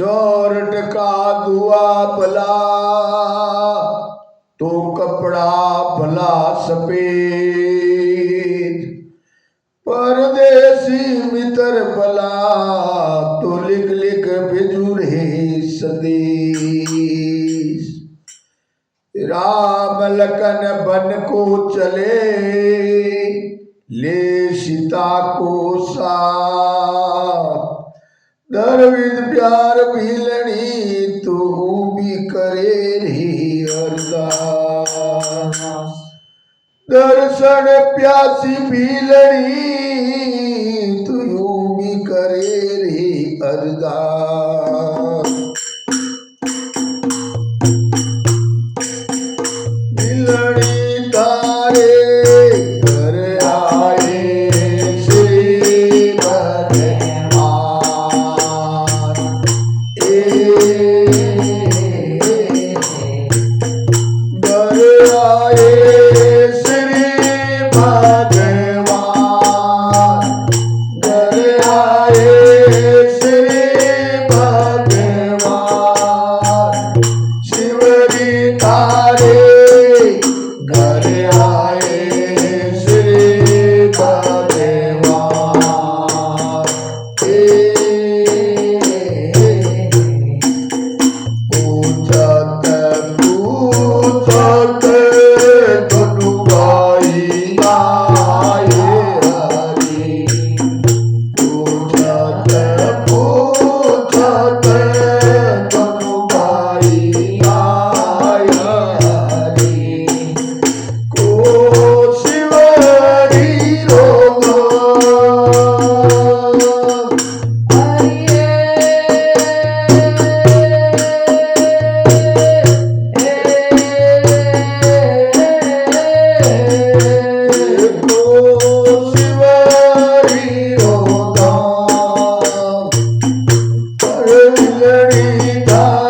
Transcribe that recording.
चौरट का दुआ भला तो कपड़ा भला सफ़ेद। परदेसी मित्र भला तो लिख लिख भेजू रे संदेश। राम लखन बन को चले, ले सीता को साथ। दरविद प्यार भीलनी तू भी करे रही अरदास। दर्शन प्यासी भीलनी तू भी करे रही अरदास। Oh. Angelina